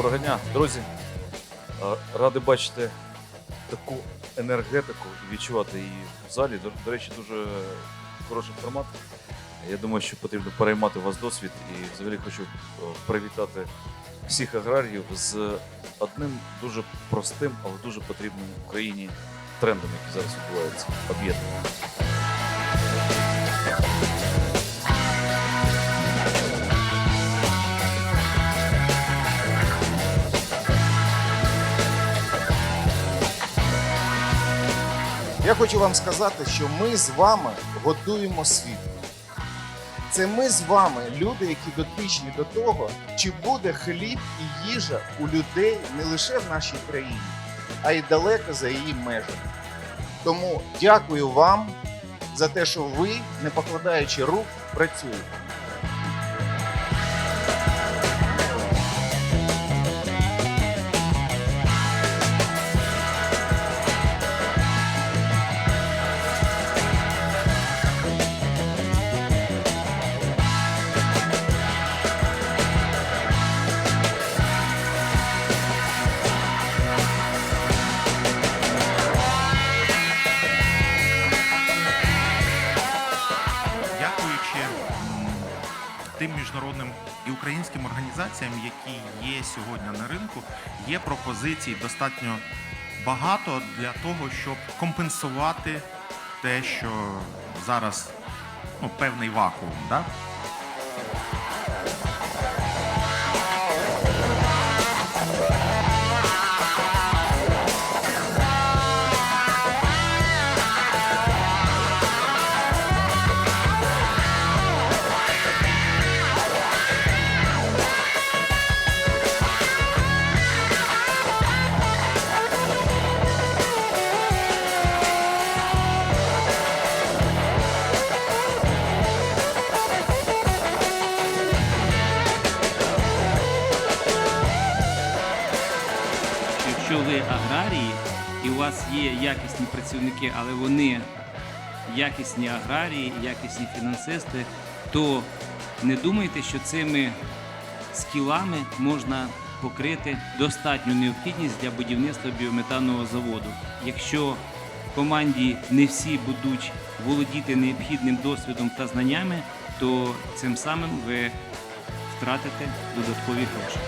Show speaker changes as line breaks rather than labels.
Доброго дня, друзі. Радий бачити таку енергетику і відчувати її в залі. До, до речі, дуже хороший формат. Я думаю, що потрібно переймати у вас досвід і взагалі хочу привітати всіх аграріїв з одним дуже простим, але дуже потрібним Україні трендом, який зараз відбувається. Об'єднання.
Я хочу вам сказати, що ми з вами готуємо світ. Це ми з вами, люди, які дотичні до того, чи буде хліб і їжа у людей не лише в нашій країні, а й далеко за її межами. Тому дякую вам за те, що ви, не покладаючи рук, працюєте.
Тим міжнародним і українським організаціям, які є сьогодні на ринку, є пропозицій достатньо багато для того, щоб компенсувати те, що зараз ну, певний вакуум. Да?
Ви аграрії і у вас є якісні працівники, але вони якісні аграрії, якісні фінансисти, то не думайте, що цими скілами можна покрити достатню необхідність для будівництва біометанового заводу. Якщо в команді не всі будуть володіти необхідним досвідом та знаннями, то цим самим ви втратите додаткові гроші.